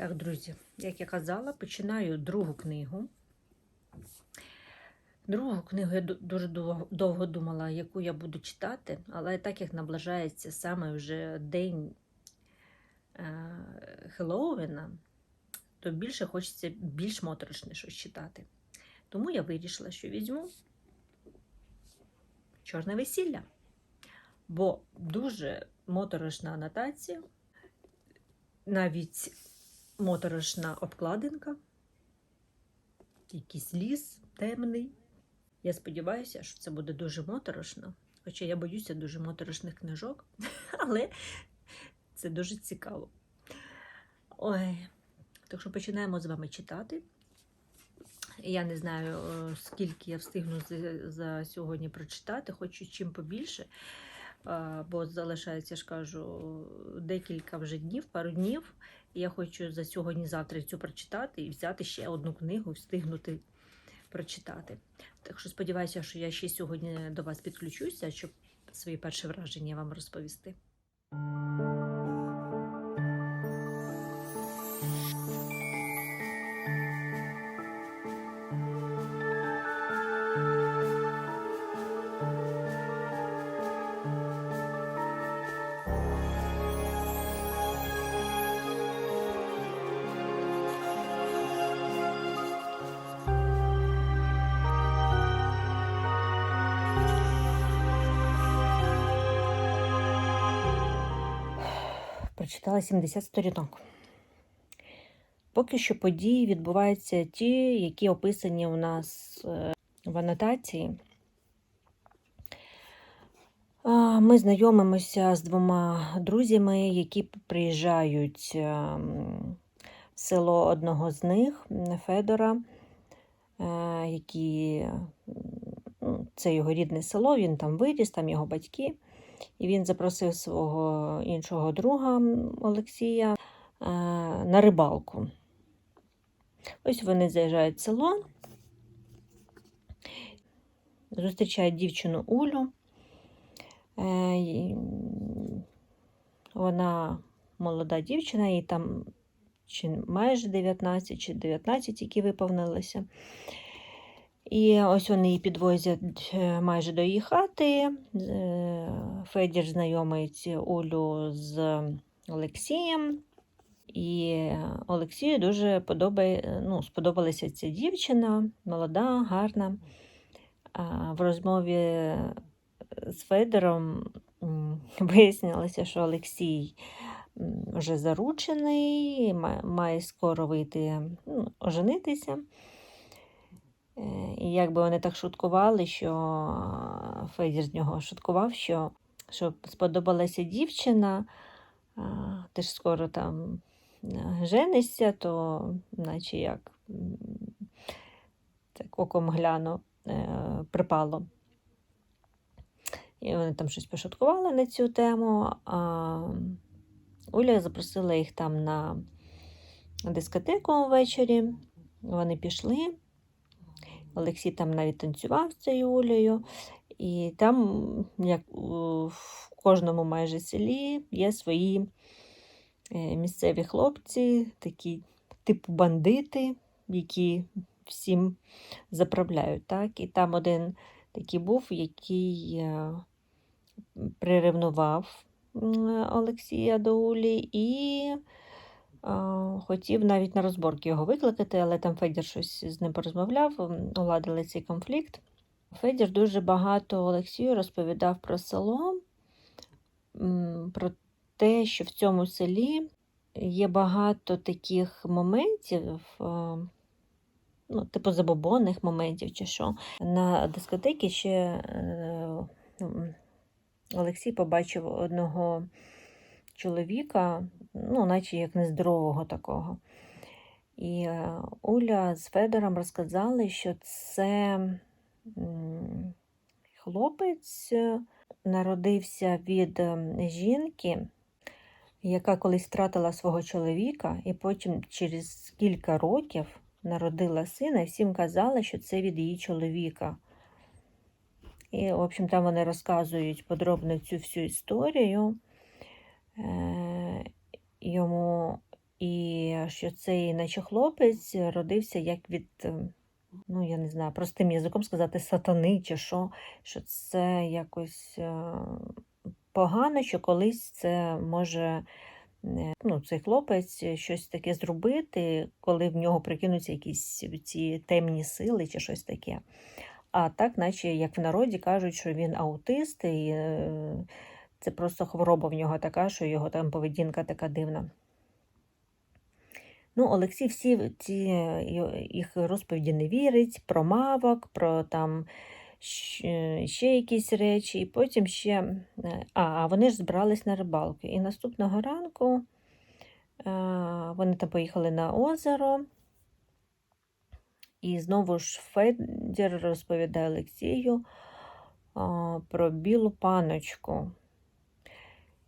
Так, друзі, як я казала, починаю другу книгу. Другу книгу я дуже довго думала, яку я буду читати, але так як наближається саме вже день е, Хеллоуіна, то більше хочеться більш моторошне щось читати. Тому я вирішила, що візьму чорне весілля. Бо дуже моторошна анотація, навіть моторошна обкладинка, якийсь ліс темний. Я сподіваюся, що це буде дуже моторошно. Хоча я боюся дуже моторошних книжок, але це дуже цікаво. Ой, так що починаємо з вами читати. Я не знаю, е, скільки я встигну за, сьогодні прочитати, хочу чим побільше, е, бо залишається, ж кажу, декілька вже днів, пару днів. Я хочу за сьогодні-завтра цю прочитати і взяти ще одну книгу, встигнути прочитати. Так що сподіваюся, що я ще сьогодні до вас підключуся, щоб свої перші враження вам розповісти. Прочитала 70 сторінок. Поки що події відбуваються ті, які описані у нас е, в анотації. Ми знайомимося з двома друзями, які приїжджають е, в село одного з них, Федора, е, які, ну, це його рідне село, він там виріс, там його батьки. І він запросив свого іншого друга Олексія е, на рибалку. Ось вони заїжджають в село, зустрічають дівчину Улю. Е, Вона молода дівчина, їй там чи майже 19, чи 19, які виповнилися. І ось вони її підвозять е, майже до її хати. Е, Федір знайомить Олю з Олексієм. І Олексію дуже подобає, ну, сподобалася ця дівчина, молода, гарна. В розмові з Федором вияснилося, що Олексій вже заручений, має скоро вийти ну, оженитися. Е, І якби вони так шуткували, що Федір з нього шуткував, що, що сподобалася дівчина, ти ж скоро там е, женишся, то наче як так оком гляну е, припало. І вони там щось пошуткували на цю тему. А Оля запросила їх там на дискотеку ввечері. Вони пішли. Олексій там навіть танцював з цією Олею. І там, як в кожному майже селі, є свої е, місцеві хлопці, такі типу бандити, які всім заправляють. Так? І там один такий був, який е, приревнував Олексія до Улі і хотів навіть на розборки його викликати, але там Федір щось з ним порозмовляв, уладили цей конфлікт. Федір дуже багато Олексію розповідав про село, про те, що в цьому селі є багато таких моментів, ну, типу забобонних моментів чи що. На дискотекі ще е, Олексій побачив одного чоловіка, ну, наче як нездорового такого. І е, Оля з Федором розказали, що це хлопець е, народився від е, жінки, яка колись втратила свого чоловіка, і потім через кілька років народила сина, і всім казали, що це від її чоловіка. І, в общем, там вони розказують подробно цю всю історію. Е, Йому І що цей наче хлопець родився як від, е, ну я не знаю, простим язиком сказати, сатани чи що, що це якось е, погано, що колись це може ну, цей хлопець щось таке зробити, коли в нього прикинуться якісь ці темні сили чи щось таке. А так, наче як в народі кажуть, що він аутист, і це просто хвороба в нього така, що його там поведінка така дивна. Ну, Олексій всі ці їх розповіді не вірить, про мавок, про там ще якісь речі, і потім ще. е, А, а вони ж збирались на рибалку. І наступного ранку е, вони там поїхали на озеро. І знову ж Федір розповідає Олексію про білу паночку.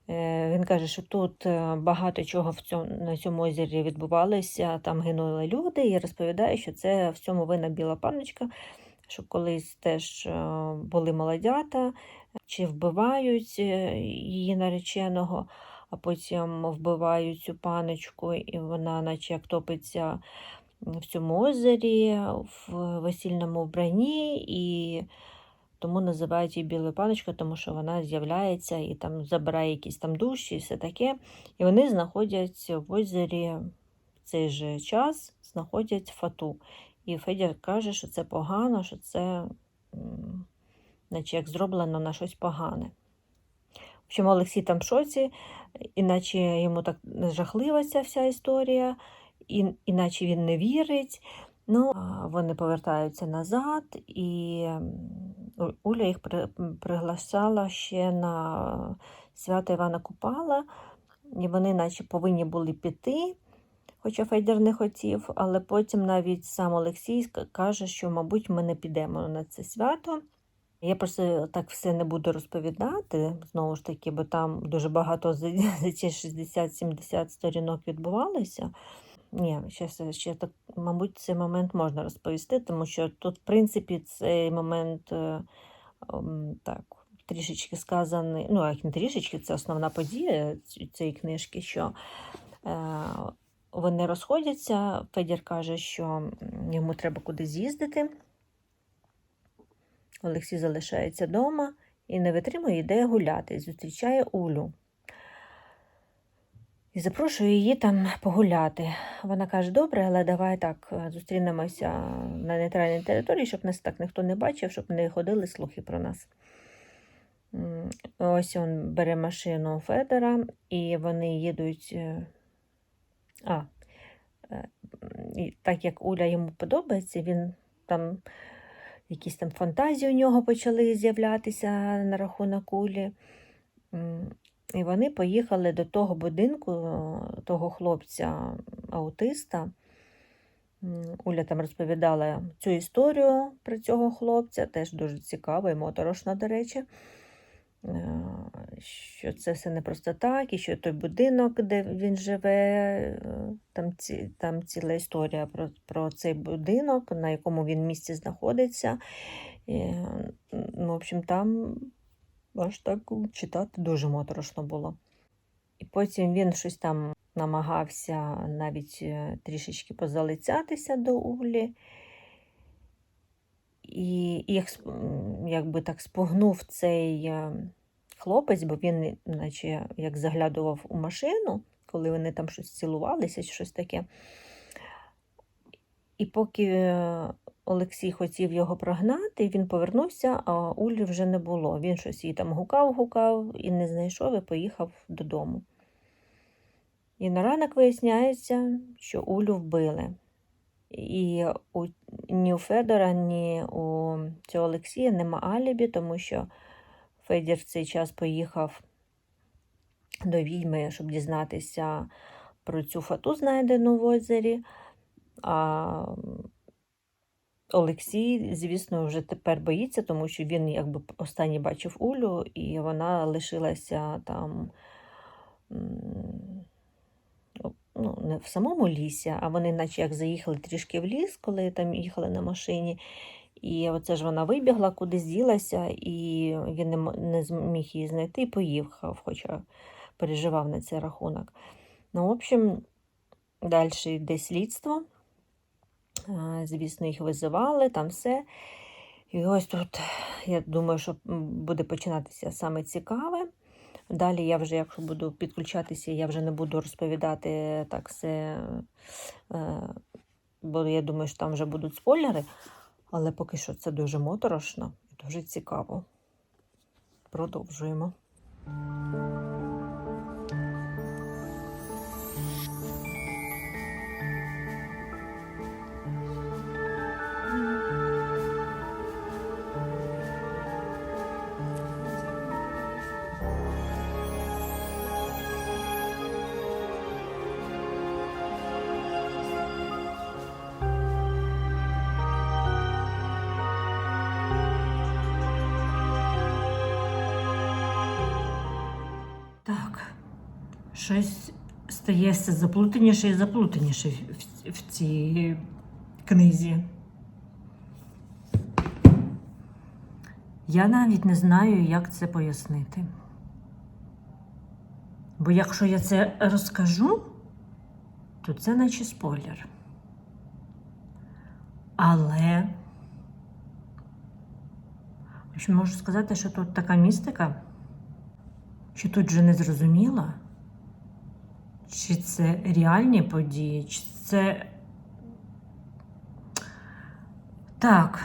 Е, Він каже, що тут е, багато чого в цьому, на цьому озері відбувалося, там гинули люди, і розповідає, що це в цьому вина біла паночка, що колись теж е, були молодята, чи вбивають її нареченого, а потім вбивають цю паночку, і вона, наче як топиться в цьому озері, в весільному вбранні, і тому називають її білою паночкою, тому що вона з'являється і там забирає якісь там душі і все таке. І вони знаходяться в озері в цей же час, знаходять фату. І Федір каже, що це погано, що це наче як зроблено на щось погане. В общем, Олексій там в шоці, іначе йому так жахлива ця вся історія, і, іначе він не вірить. Ну, вони повертаються назад, і Уля їх при, приглашала ще на свято Івана Купала, і вони наче повинні були піти, хоча Федір не хотів, але потім навіть сам Олексій каже, що, мабуть, ми не підемо на це свято. Я просто так все не буду розповідати, знову ж таки, бо там дуже багато за ці 60-70 сторінок відбувалося. Ні, ще, ще так, мабуть, цей момент можна розповісти, тому що тут, в принципі, цей момент е, так, трішечки сказаний, ну, як не трішечки, це основна подія цієї книжки, що е, вони розходяться. Федір каже, що йому треба кудись з'їздити. Олексій залишається вдома і не витримує, йде гуляти. Зустрічає Улю. І запрошує її там погуляти. Вона каже: добре, але давай так е, зустрінемося на нейтральній території, щоб нас так ніхто не бачив, щоб не ходили слухи про нас. Ось він бере машину Федора, і вони їдуть. е, А, е, так як Уля йому подобається, він там якісь там фантазії у нього почали з'являтися на рахунок Улі. І вони поїхали до того будинку, е, того хлопця аутиста. М, Уля там розповідала цю історію про цього хлопця, теж дуже цікаво і моторошно, до речі. Е, Що це все не просто так, і що той будинок, де він живе, е, там, ці, там ціла історія про, про цей будинок, на якому він місці знаходиться. І, ну, в общем, там аж так читати дуже моторошно було. І потім він щось там намагався навіть е, трішечки позалицятися до Улі. І м, якби так спугнув цей е, хлопець, бо він, наче як заглядував у машину, коли вони там щось цілувалися чи щось таке. І поки е, Олексій хотів його прогнати, він повернувся, а Улі вже не було. Він щось її там гукав, гукав і не знайшов, і поїхав додому. І на ранок виясняється, що Улю вбили. І у, ні у Федора, ні у цього Олексія нема алібі, тому що Федір в цей час поїхав до відьми, щоб дізнатися про цю фату, знайдену в озері. А Олексій, звісно, вже тепер боїться, тому що він якби останній бачив Улю, і вона лишилася там. ну, не в самому лісі, а вони, наче як заїхали трішки в ліс, коли там їхали на машині. І оце ж вона вибігла, кудись ділася, і він не, не зміг її знайти і поїхав, хоча переживав на цей рахунок. Ну, в общем, Далі йде слідство. Звісно, їх визивали, там все. І ось тут, я думаю, що буде починатися саме цікаве. Далі я вже, якщо буду підключатися, я вже не буду розповідати так все, е, бо я думаю, що там вже будуть спойлери. Але поки що це дуже моторошно і дуже цікаво. Продовжуємо. Так, щось стає все заплутаніше і заплутаніше в, в цій книзі. Я навіть не знаю, як це пояснити. Бо якщо я це розкажу, то це наче спойлер. Але можу сказати, що тут така містика що тут же не зрозуміло, чи це реальні події, чи це. Так.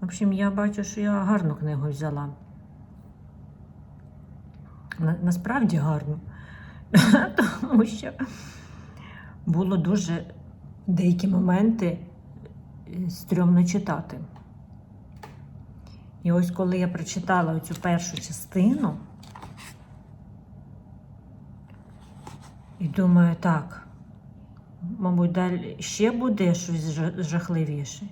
В общем, я бачу, що я гарну книгу взяла. На, насправді гарну. Тому що було дуже деякі моменти е, стрьомно читати. І ось коли я прочитала цю першу частину, і думаю, так, мабуть, далі ще буде щось жахливіше.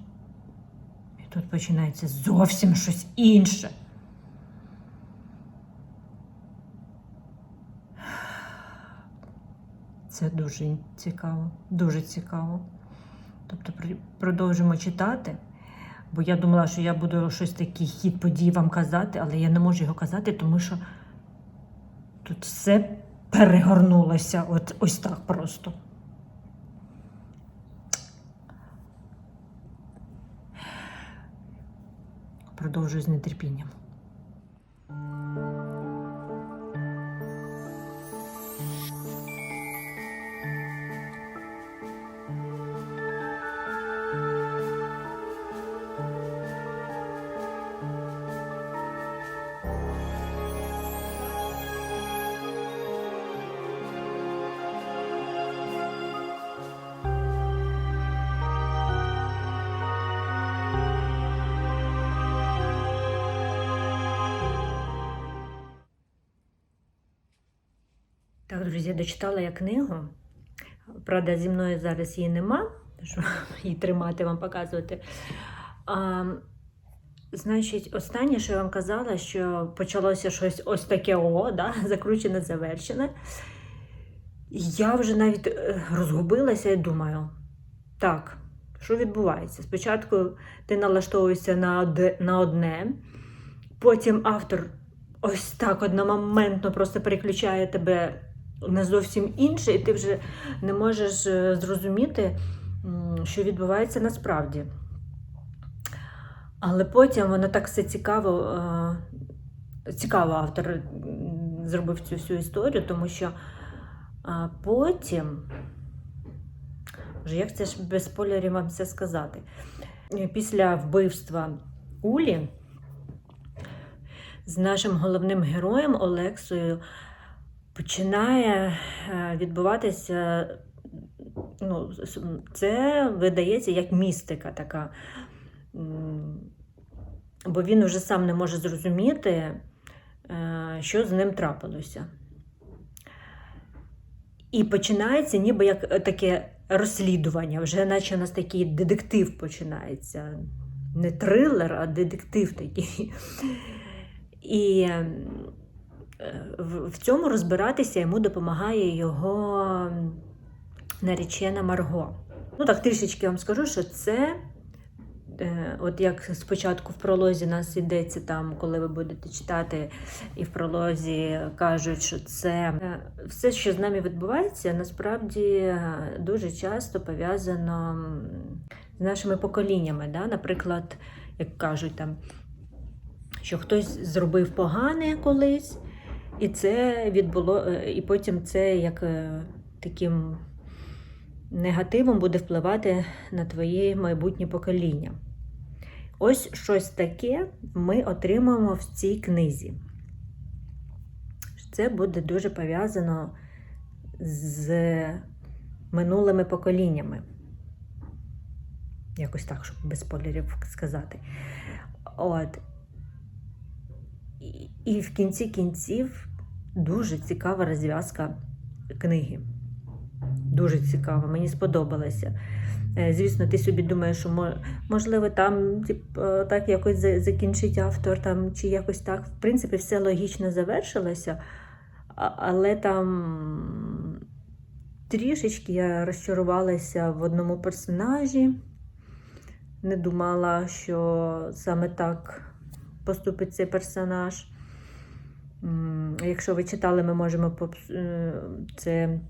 І тут починається зовсім щось інше. Це дуже цікаво, дуже цікаво. Тобто продовжимо читати. Бо я думала, що я буду щось такий хід подій вам казати, але я не можу його казати, тому що тут все перегорнулося от, ось так просто. Продовжую з нетерпінням. Так, друзі, дочитала я книгу. Правда, зі мною зараз її нема, щоб її тримати, вам показувати. А, значить, останнє, що я вам казала, що почалося щось ось таке о, да? закручене, завершене. Я вже навіть е, розгубилася і думаю, так, що відбувається? Спочатку ти налаштовуєшся на одне, на одне, потім автор ось так одномоментно просто переключає тебе на зовсім інше, і ти вже не можеш е, зрозуміти, що відбувається насправді. Але потім воно так все цікаво, е, цікаво автор зробив цю всю історію, тому що потім, вже як це ж без спойлерів вам все сказати, Е, після вбивства Улі з нашим головним героєм Олексою починає е, відбуватися. Ну, це видається як містика така. Бо він вже сам не може зрозуміти, е, що з ним трапилося. І починається ніби як е, таке розслідування, вже наче у нас такий детектив починається. Не трилер, а детектив такий. І в цьому розбиратися йому допомагає його наречена Марго. Ну так, трішечки вам скажу, що це е, от як спочатку в пролозі нас йдеться там, коли ви будете читати, і в пролозі кажуть, що це е, все, що з нами відбувається, насправді е, дуже часто пов'язано з нашими поколіннями. Да? Наприклад, як кажуть там, що хтось зробив погане колись, і це відбуло, е, і потім це як е, таким негативом буде впливати на твоє майбутнє покоління. Ось щось таке ми отримаємо в цій книзі. Це буде дуже пов'язано з минулими поколіннями. Якось так, щоб без спойлерів сказати. От. І- в кінці кінців дуже цікава розв'язка книги. Дуже цікава, мені сподобалося. Е, Звісно, ти собі думаєш, що можливо там тип, е, так якось закінчить автор, там, чи якось так. В принципі, все логічно завершилося, але там трішечки я розчарувалася в одному персонажі. Не думала, що саме так поступить цей персонаж. Якщо ви читали, ми можемо е, це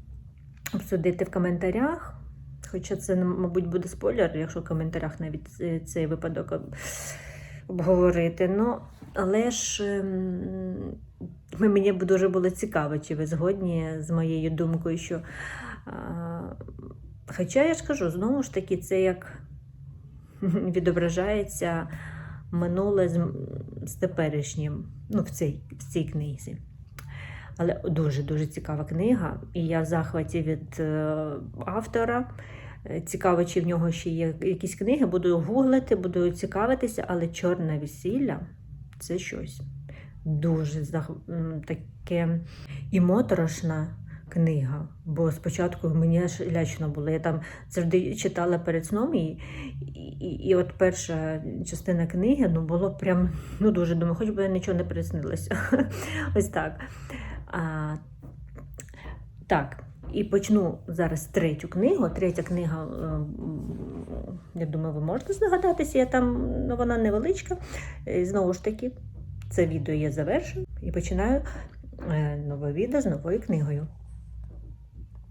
обсудити в коментарях. Хоча це, мабуть, буде спойлер, якщо в коментарях навіть цей випадок обговорити. Ну, але ж ем, мені дуже було цікаво, чи ви згодні з моєю думкою, що. Хоча я ж кажу, знову ж таки, це як відображається минуле з, з теперішнім, ну, в цій, в цій книзі. Але дуже-дуже цікава книга, і я в захваті від е, автора. Е, Цікаво, чи в нього ще є якісь книги. Буду гуглити, буду цікавитися, але чорне весілля це щось дуже таке і моторошна книга. Бо спочатку мені лячно було. Я там завжди читала перед сном, і, і, і, і от перша частина книги ну, було прям ну, дуже думаю, хоч би нічого не приснилося. Ось так. А, так, і почну зараз третю книгу. Третя книга, е, я думаю, ви можете здогадатися, я там ну, вона невеличка. І знову ж таки, це відео я завершую і починаю е, нове відео з новою книгою.